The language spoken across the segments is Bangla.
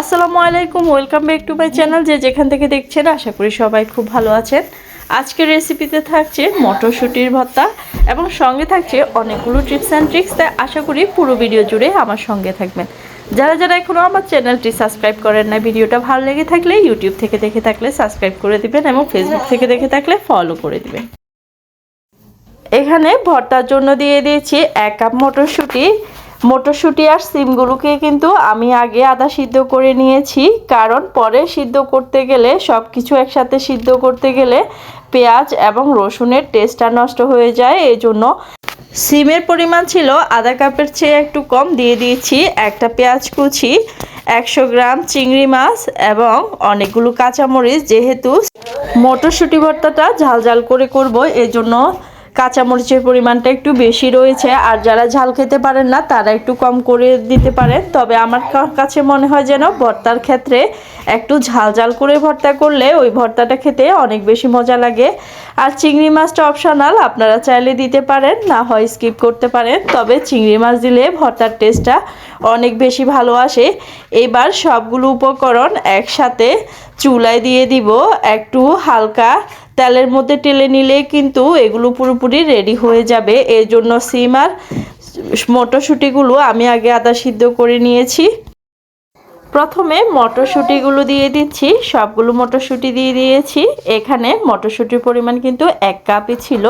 আসসালামু আলাইকুম welcome back to my channel যে যেখান থেকে দেখছেন, আশা করি সবাই খুব ভালো আছেন। আজকের রেসিপিতে থাকছে মটরশুঁটির ভর্তা এবং সঙ্গে থাকছে অনেকগুলো টিপস অ্যান্ড ট্রিক্স তাই আশা করি পুরো ভিডিও জুড়ে আমার সঙ্গে থাকবেন। যারা যারা এখনও আমার চ্যানেলটি সাবস্ক্রাইব করেন না ভিডিওটা ভালো লেগে থাকলে ইউটিউব থেকে দেখে থাকলে সাবস্ক্রাইব করে দিবেন এবং ফেসবুক থেকে দেখে থাকলে ফলো করে দিবেন। এখানে ভর্তার জন্য দিয়ে দিয়েছি এক কাপ মটরশুঁটি মটরশুঁটি আর সিমগুলোকে কিন্তু আমি আগে আদা সিদ্ধ করে নিয়েছি। কারণ পরে সিদ্ধ করতে গেলে সব কিছু একসাথে সিদ্ধ করতে গেলে পেঁয়াজ এবং রসুনের টেস্টটা নষ্ট হয়ে যায়। এই জন্য সিমের পরিমাণ ছিল আধা কাপের চেয়ে একটু কম। দিয়ে দিয়েছি একটা পেঁয়াজ কুচি, একশো গ্রাম চিংড়ি মাছ এবং অনেকগুলো কাঁচামরিচ। যেহেতু মটরশুঁটি ভর্তাটা ঝাল ঝাল করে করব, এজন্য কাঁচামরিচের পরিমাণটা একটু বেশি রয়েছে, আর যারা ঝাল খেতে পারেন না, তারা একটু কম করে দিতে পারেন। তবে আমার কাছে মনে হয় যেন ভর্তার ক্ষেত্রে একটু ঝাল ঝাল করে ভর্তা করলে ওই ভর্তাটা খেতে অনেক বেশি মজা লাগে। আর চিংড়ি মাছটা অপশনাল আপনারা চাইলে দিতে পারেন, না হয় স্কিপ করতে পারেন। তবে চিংড়ি মাছ দিলে ভর্তার টেস্টটা অনেক বেশি ভালো আসে। এবার সবগুলো উপকরণ একসাথে চুলায় দিয়ে দিব। একটু হালকা তেলের মধ্যে টেলে নিলে কিন্তু এগুলো পুরোপুরি রেডি হয়ে যাবে। এর জন্য সিম আর মটরশুঁটিগুলো আমি আগে আদা সিদ্ধ করে নিয়েছি। প্রথমে মটরশুঁটিগুলো দিয়ে দিচ্ছি, সবগুলো মটরশুঁটি দিয়ে দিয়েছি। এখানে মটরশুঁটির পরিমাণ কিন্তু এক কাপই ছিল।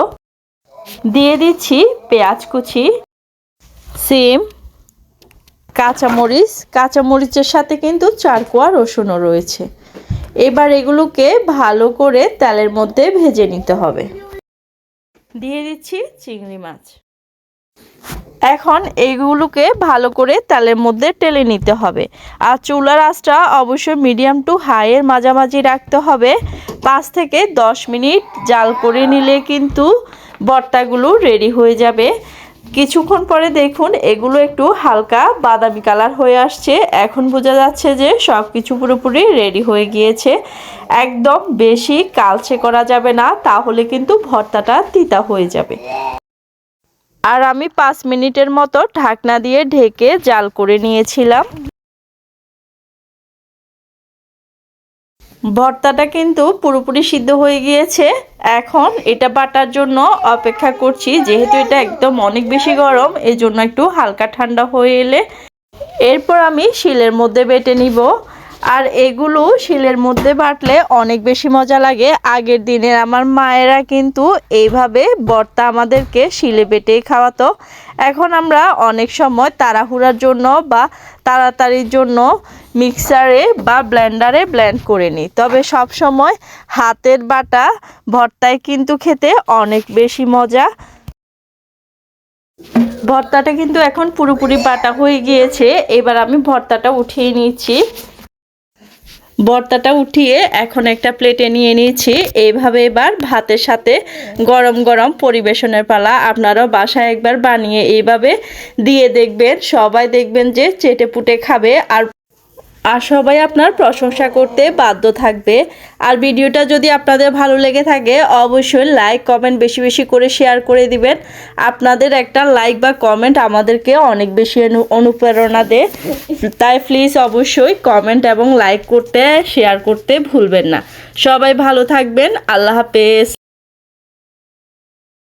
দিয়ে দিচ্ছি পেঁয়াজ কুচি, সিম, কাঁচামরিচ। কাঁচামরিচের সাথে কিন্তু চার কোয়া রসুনও রয়েছে। এবার এগুলোকে ভালো করে তেলের মধ্যে ভেজে নিতে হবে। দিয়ে দিচ্ছি চিংড়ি মাছ। এখন এইগুলোকে ভালো করে তেলের মধ্যে টেলে নিতে হবে। আর চুলার আঁচটা অবশ্যই মিডিয়াম টু হাইয়ের মাঝামাঝি রাখতে হবে। পাঁচ থেকে দশ মিনিট জাল করে নিলে কিন্তু বট্টাগুলো রেডি হয়ে যাবে। কিছুক্ষণ পরে দেখুন এগুলো একটু হালকা বাদামি কালার হয়ে আসছে। এখন বোঝা যাচ্ছে যে সব কিছু পুরোপুরি রেডি হয়ে গিয়েছে। একদম বেশি কালচে করা যাবে না, তাহলে কিন্তু ভর্তাটা তিতা হয়ে যাবে। আর আমি পাঁচ মিনিটের মতো ঢাকনা দিয়ে ঢেকে জাল করে নিয়েছিলাম। ভর্তাটা কিন্তু পুরোপুরি সিদ্ধ হয়ে গিয়েছে। এখন এটা বাটার জন্য অপেক্ষা করছি, যেহেতু এটা একদম অনেক বেশি গরম এই জন্য একটু হালকা ঠান্ডা হয়ে এলে। এরপর আমি শিলের মধ্যে বেটে নিব। আর এগুলো শিলের মধ্যে বাটলে অনেক বেশি মজা লাগে। আগের দিনের আমার মায়েরা কিন্তু এইভাবে বর্তা আমাদেরকে শিলে বেটেই খাওয়াতো। এখন আমরা অনেক সময় তাড়াহুড়ার জন্য বা তাড়াতাড়ির জন্য মিক্সারে বা ব্লেন্ডারে ব্লেন্ড করে নিই। তবে সব সময় হাতের বাটা ভর্তায় কিন্তু খেতে অনেক বেশি মজা। ভর্তাটা কিন্তু এখন পুরোপুরি বাটা হয়ে গিয়েছে। এবার আমি ভর্তাটা উঠিয়ে নিচ্ছি। ভর্তাটা উঠিয়ে এখন একটা প্লেটে নিয়ে নিয়েছি এইভাবে এবার ভাতের সাথে গরম গরম পরিবেশনের পালা আপনারাও বাসায় একবার বানিয়ে এইভাবে দিয়ে দেখবেন। সবাই দেখবেন যে চেটে পুটে খাবে আর আর সবাই আপনার প্রশংসা করতে বাধ্য থাকবে। আর ভিডিওটা যদি আপনাদের ভালো লেগে থাকে, অবশ্যই লাইক কমেন্ট বেশি বেশি করে শেয়ার করে দিবেন। আপনাদের একটা লাইক বা কমেন্ট আমাদেরকে অনেক বেশি অনু- অনুপ্রেরণা দেয়। তাই প্লিজ অবশ্যই কমেন্ট এবং লাইক করতে শেয়ার করতে ভুলবেন না। সবাই ভালো থাকবেন। আল্লাহ হাফেজ।